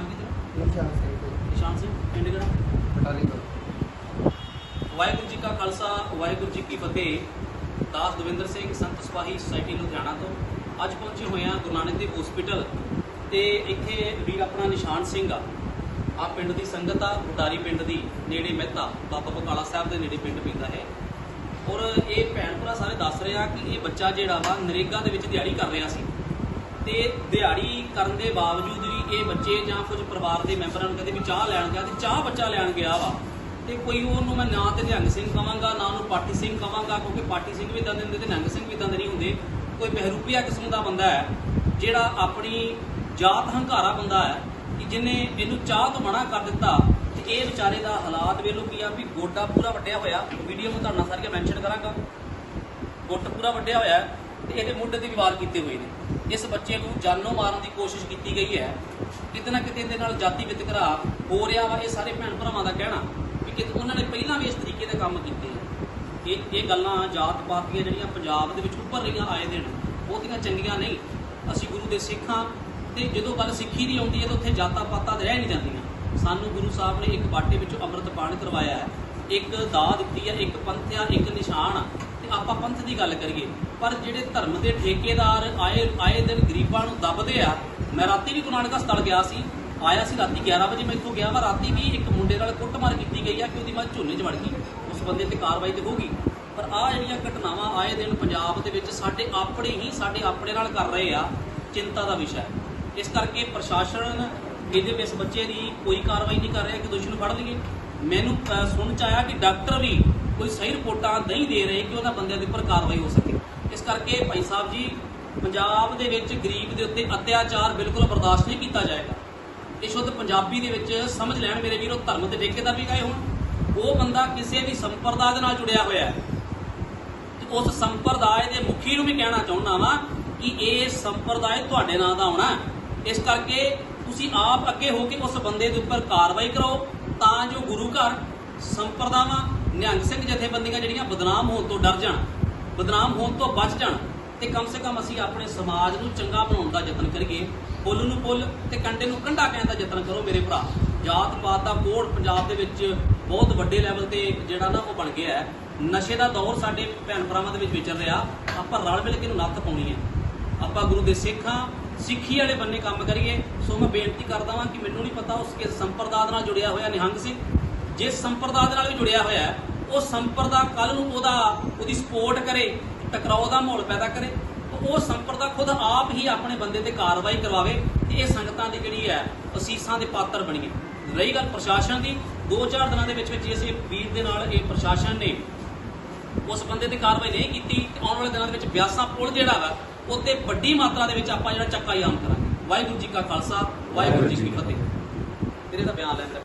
ਨਾਮ ਕੀ ਤੇਰਾ? ਨਿਸ਼ਾਨ ਸਿੰਘ। ਨਿਸ਼ਾਨ ਸਿੰਘ ਪਿੰਡ ਕਿਹੜਾ? ਪਟਾਲੀਗੜ੍ਹ ਵਾਹਿਗੁਰੂ ਜੀ ਕਾ ਖਾਲਸਾ ਵਾਹਿਗੁਰੂ ਜੀ ਕੀ ਫਤਿਹ। ਦਾਸ ਦਵਿੰਦਰ ਸਿੰਘ ਸੰਤ ਸਪਾਹੀ ਸੁਸਾਇਟੀ ਲੁਧਿਆਣਾ ਤੋਂ। ਅੱਜ ਪਹੁੰਚੇ ਹੋਏ ਆ ਗੁਰੂ ਨਾਨਕ ਦੇਵ ਹਸਪੀਟਲ ਤੇ ਇੱਥੇ ਵੀਰ ਆਪਣਾ ਨਿਸ਼ਾਨ ਸਿੰਘ ਆ। ਆ ਪਿੰਡ ਦੀ ਸੰਗਤ ਆ ਉਡਾਰੀ ਪਿੰਡ ਦੀ ਨੇੜੇ ਮਹਿਤਾ ਬਾਬਾ ਬਕਾਲਾ ਸਾਹਿਬ ਦੇ ਨੇੜੇ ਪਿੰਡ ਪੈਂਦਾ ਹੈ। ਔਰ ਇਹ ਭੈਣ ਭਰਾ ਸਾਰੇ ਦੱਸ ਰਿਹਾ ਕਿ ਇਹ ਬੱਚਾ ਜਿਹੜਾ ਵਾ ਨਰੇਗਾ ਦੇ ਵਿੱਚ ਦਿਹਾੜੀ ਕਰ ਰਿਹਾ ਸੀ। ਤੇ ਦਿਹਾੜੀ ਕਰਨ ਦੇ ਬਾਵਜੂਦ ਇਹ ਬੱਚੇ ਜਾਂ ਕੁਝ ਪਰਿਵਾਰ ਦੇ ਮੈਂਬਰਾਂ ਨੂੰ ਕਹਿੰਦੇ ਵੀ ਚਾਹ ਲੈਣ ਗਿਆ ਤੇ ਚਾਹ ਬੱਚਾ ਲੈਣ ਗਿਆ ਵਾ। ਤੇ ਕੋਈ ਉਹਨੂੰ ਮੈਂ ਨਾ ਤੇ ਨਿਹੰਗ ਸਿੰਘ ਕਵਾਂਗਾ, ਨਾ ਉਹਨੂੰ ਪਾਟੀ ਸਿੰਘ ਕਵਾਂਗਾ, ਕਿਉਂਕਿ ਪਾਟੀ ਸਿੰਘ ਵੀ ਇਦਾਂ ਦੇ ਹੁੰਦੇ ਤੇ ਨਿਹੰਗ ਸਿੰਘ ਵੀ ਇਦਾਂ ਦੇ ਨਹੀਂ ਹੁੰਦੇ। ਕੋਈ ਬਹਿਰੂਪੀਆ ਕਿਸਮ ਦਾ ਬੰਦਾ ਹੈ, ਜਿਹੜਾ ਆਪਣੀ ਜਾਤ ਹੰਕਾਰਾ ਬੰਦਾ ਹੈ ਕਿ ਜਿਹਨੇ ਇਹਨੂੰ ਚਾਹ ਤੋਂ ਮਨਾ ਕਰ ਦਿੱਤਾ ਤੇ ਇਹ ਵਿਚਾਰੇ ਦਾ ਹਾਲਾਤ ਵੇਲੋ ਕੀ ਆ ਵੀ ਗੋਡਾ ਪੂਰਾ ਵੱਡਿਆ ਹੋਇਆ। ਵੀਡੀਓ ਮੈਂ ਤੁਹਾਡੇ ਨਾਲ ਸਾਰੀਆਂ ਮੈਂਸ਼ਨ ਕਰਾਂਗਾ। ਗੁੱਟ ਪੂਰਾ ਵੱਡਿਆ ਹੋਇਆ ਹੈ ਤੇ ਇਹਦੇ ਮੁੰਡੇ ਤੇ ਵੀ ਵਾਰ ਕੀਤੇ ਹੋਏ ਨੇ। ਇਸ ਬੱਚੇ ਨੂੰ ਜਾਨੋਂ ਮਾਰਨ ਦੀ ਕੋਸ਼ਿਸ਼ ਕੀਤੀ ਗਈ ਹੈ, ਕਿਤੇ ਨਾ ਕਿਤੇ ਇਹਦੇ ਨਾਲ ਜਾਤੀ ਵਿਤਕਰਾ ਹੋ ਰਿਹਾ ਵਾ, ਇਹ ਸਾਰੇ ਭੈਣ ਭਰਾਵਾਂ ਦਾ ਕਹਿਣਾ ਵੀ ਕਿ ਉਹਨਾਂ ਨੇ ਪਹਿਲਾਂ ਵੀ ਇਸ ਤਰੀਕੇ ਦੇ ਕੰਮ ਕੀਤੇ ਆ। ਇਹ ਇਹ ਗੱਲਾਂ ਜਾਤ ਪਾਤ ਦੀਆਂ ਜਿਹੜੀਆਂ ਪੰਜਾਬ ਦੇ ਵਿੱਚ ਉੱਭਰ ਰਹੀਆਂ ਆਏ ਦਿਨ ਬਹੁਤੀਆਂ ਚੰਗੀਆਂ ਨਹੀਂ। ਅਸੀਂ ਗੁਰੂ ਦੇ ਸਿੱਖਾਂ ਤੇ ਜਦੋਂ ਗੱਲ ਸਿੱਖੀ ਦੀ ਆਉਂਦੀ ਹੈ ਤਾਂ ਉੱਥੇ ਜਾਤਾਂ ਪਾਤਾਂ ਰਹਿ ਨਹੀਂ ਜਾਂਦੀਆਂ। ਸਾਨੂੰ ਗੁਰੂ ਸਾਹਿਬ ਨੇ ਇੱਕ ਬਾਟੇ ਵਿੱਚੋਂ ਅੰਮ੍ਰਿਤ ਪਾਣ ਕਰਵਾਇਆ ਹੈ। ਇੱਕ ਦਾਅ ਦਿੱਤੀ ਹੈ, ਇੱਕ ਪੰਥ ਆ ਇੱਕ ਨਿਸ਼ਾਨ। ਆਪਾਂ ਪੰਥ ਦੀ ਗੱਲ ਕਰੀਏ, ਪਰ ਜਿਹੜੇ ਧਰਮ ਦੇ ਠੇਕੇਦਾਰ ਆਏ ਆਏ ਦਿਨ ਗਰੀਬਾਂ ਨੂੰ ਦੱਬਦੇ ਆ, ਮੈਂ ਰਾਤੀ ਵੀ ਗੁਰੂ ਨਾਨਕ ਹਸਪਤਾਲ ਗਿਆ ਸੀ, ਆਇਆ ਸੀ ਰਾਤੀ 11 ਵਜੇ, ਮੈਂ ਇੱਥੋਂ ਗਿਆ ਵਾ, ਰਾਤੀ ਵੀ ਇੱਕ ਮੁੰਡੇ ਨਾਲ ਕੁੱਟਮਾਰ ਕੀਤੀ ਗਈ ਆ ਕਿ ਉਹਦੀ ਮਾਂ ਝੋਨੇ 'ਚ ਵੜ ਗਈ। ਉਸ ਬੰਦੇ ਤੇ ਕਾਰਵਾਈ ਤੇ ਹੋਊਗੀ ਪਰ ਆ ਜਿਹੜੀਆਂ ਘਟਨਾਵਾਂ ਆਏ ਦਿਨ ਪੰਜਾਬ ਦੇ ਵਿੱਚ ਸਾਡੇ ਆਪਣੇ ਹੀ, ਸਾਡੇ ਆਪਣੇ ਨਾਲ ਕਰ ਰਹੇ ਆ, ਚਿੰਤਾ ਦਾ ਵਿਸ਼ਾ ਹੈ। ਇਸ ਕਰਕੇ ਪ੍ਰਸ਼ਾਸਨ ਇਹਦੇ ਵਿੱਚ ਬੱਚੇ ਦੀ ਕੋਈ ਕਾਰਵਾਈ ਨਹੀਂ ਕਰ ਰਿਹਾ ਕਿ ਦੋਸ਼ੀ ਨੂੰ ਫੜ ਲਈਏ। ਮੈਨੂੰ ਸੁਣ ਚ ਆਇਆ ਕਿ ਡਾਕਟਰ ਵੀ ਕੋਈ ਸਹੀ ਰਿਪੋਰਟਾਂ ਨਹੀਂ ਦੇ ਰਹੇ ਕਿ ਉਹਨਾਂ ਬੰਦਿਆਂ ਦੇ ਉੱਪਰ ਕਾਰਵਾਈ ਹੋ ਸਕੇ। ਇਸ ਕਰਕੇ ਭਾਈ ਸਾਹਿਬ ਜੀ, ਪੰਜਾਬ ਦੇ ਵਿੱਚ ਗਰੀਬ ਦੇ ਉੱਤੇ ਅਤਿਆਚਾਰ ਬਿਲਕੁਲ ਬਰਦਾਸ਼ਤ ਨਹੀਂ ਕੀਤਾ ਜਾਏਗਾ। ਇਹ ਸ਼ੁੱਧ ਪੰਜਾਬੀ ਦੇ ਵਿੱਚ ਸਮਝ ਲੈਣ ਮੇਰੇ ਵੀਰੋ, ਧਰਮ ਦੇ ਠੇਕੇਦਾਰ ਵੀ ਗਏ ਹੁਣ। ਉਹ ਬੰਦਾ ਕਿਸੇ ਵੀ ਸੰਪਰਦਾ ਦੇ ਨਾਲ ਜੁੜਿਆ ਹੋਇਆ ਹੈ। ਉਸ ਸੰਪਰਦਾਇ ਦੇ ਮੁਖੀ ਨੂੰ ਵੀ ਕਹਿਣਾ ਚਾਹੁੰਦਾ ਵਾਂ ਕਿ ਇਹ ਸੰਪਰਦਾਇ ਤੁਹਾਡੇ ਨਾਂ ਦਾ ਹੋਣਾ ਇਸ ਕਰਕੇ ਤੁਸੀਂ ਆਪ ਅੱਗੇ ਹੋ ਕੇ ਉਸ ਬੰਦੇ ਦੇ ਉੱਪਰ ਕਾਰਵਾਈ ਕਰੋ, ਤਾਂ ਜੋ ਗੁਰੂ ਘਰ ਸੰਪਰਦਾਵਾਂ, ਨਿਹੰਗ ਸਿੰਘ ਜਥੇਬੰਦੀਆਂ ਜਿਹੜੀਆਂ ਬਦਨਾਮ ਹੋਣ ਤੋਂ ਡਰ ਜਾਣ, ਬਦਨਾਮ ਹੋਣ ਤੋਂ ਬਚ ਜਾਣ, ਤੇ ਕਮ ਸੇ ਕਮ ਅਸੀਂ ਆਪਣੇ ਸਮਾਜ ਨੂੰ ਚੰਗਾ ਬਣਾਉਣ ਦਾ ਯਤਨ ਕਰੀਏ, ਪੁੱਲ ਨੂੰ ਪੁੱਲ ਤੇ ਕੰਡੇ ਨੂੰ ਕੰਡਾ ਕਹਿਣ ਦਾ ਯਤਨ ਕਰੋ ਮੇਰੇ ਭਰਾ। ਜਾਤ ਪਾਤ ਦਾ ਕੋੜ ਪੰਜਾਬ ਦੇ ਵਿੱਚ ਬਹੁਤ ਵੱਡੇ ਲੈਵਲ ਤੇ ਜਿਹੜਾ ਨਾ ਉਹ ਬਣ ਗਿਆ ਹੈ। ਨਸ਼ੇ ਦਾ ਦੌਰ ਸਾਡੇ ਭੈਣ ਭਰਾਵਾਂ ਦੇ ਵਿੱਚ ਵਿਚਰ ਰਿਹਾ, ਆਪਾਂ ਰਲ ਮਿਲ ਕੇ ਨੂੰ ਨੱਥ ਪਾਉਣੀ ਹੈ। ਆਪਾਂ ਗੁਰੂ ਦੇ ਸਿੱਖਾਂ, ਸਿੱਖੀ ਵਾਲੇ ਬੰਨੇ ਕੰਮ ਕਰੀਏ, ਸੋ ਮੈਂ ਬੇਨਤੀ ਕਰਦਾ ਵਾਂ ਕਿ ਮੈਨੂੰ ਨਹੀਂ ਪਤਾ ਉਸ ਕੇ ਸੰਪਰਦਾਇ ਨਾਲ ਜੁੜਿਆ ਹੋਇਆ ਨਿਹੰਗ ਸਿੰਘ ਜਿਸ ਸੰਪਰਦਾ ਦੇ ਨਾਲ ਵੀ ਜੁੜਿਆ ਹੋਇਆ ਹੈ, ਉਹ ਸੰਪਰਦਾ ਕੱਲ ਨੂੰ ਉਹਦਾ ਉਹਦੀ ਸਪੋਰਟ ਕਰੇ ਟਕਰਾਓ ਦਾ ਮਾਹੌਲ ਪੈਦਾ ਕਰੇ ਉਹ ਸੰਪਰਦਾ ਖੁਦ ਆਪ ਹੀ ਆਪਣੇ ਬੰਦੇ ਤੇ ਕਾਰਵਾਈ ਕਰਵਾਵੇ ਤੇ ਇਹ ਸੰਗਤਾਂ ਦੀ ਜਿਹੜੀ ਹੈ ਅਸੀਸਾਂ ਦੇ ਪਾਤਰ ਬਣੀਏ ਰਹੀ ਗੱਲ ਪ੍ਰਸ਼ਾਸਨ ਦੀ 2-4 ਦਿਨਾਂ ਦੇ ਵਿੱਚ ਵਿੱਚ ਇਸ ਵੀਰ ਦੇ ਨਾਲ ਇਹ ਪ੍ਰਸ਼ਾਸਨ ਨੇ ਉਸ ਬੰਦੇ ਤੇ ਕਾਰਵਾਈ ਨਹੀਂ ਕੀਤੀ ਤੇ ਆਉਣ ਵਾਲੇ ਦਿਨਾਂ ਦੇ ਵਿੱਚ ਬਿਆਸਾ ਪੁਲ ਜਿਹੜਾ ਵਾ ਉੱਤੇ ਵੱਡੀ ਮਾਤਰਾ ਦੇ ਵਿੱਚ ਆਪਾਂ ਜਿਹੜਾ ਚੱਕਾ ਜਾਮ ਕਰਾਂਗੇ। ਵਾਹਿਗੁਰੂ ਜੀ ਕਾ ਖਾਲਸਾ ਵਾਹਿਗੁਰੂ ਜੀ ਕੀ ਫਤਿਹ। ਤੇਰੇ ਦਾ ਬਿਆਨ ਲੈਂਦਾ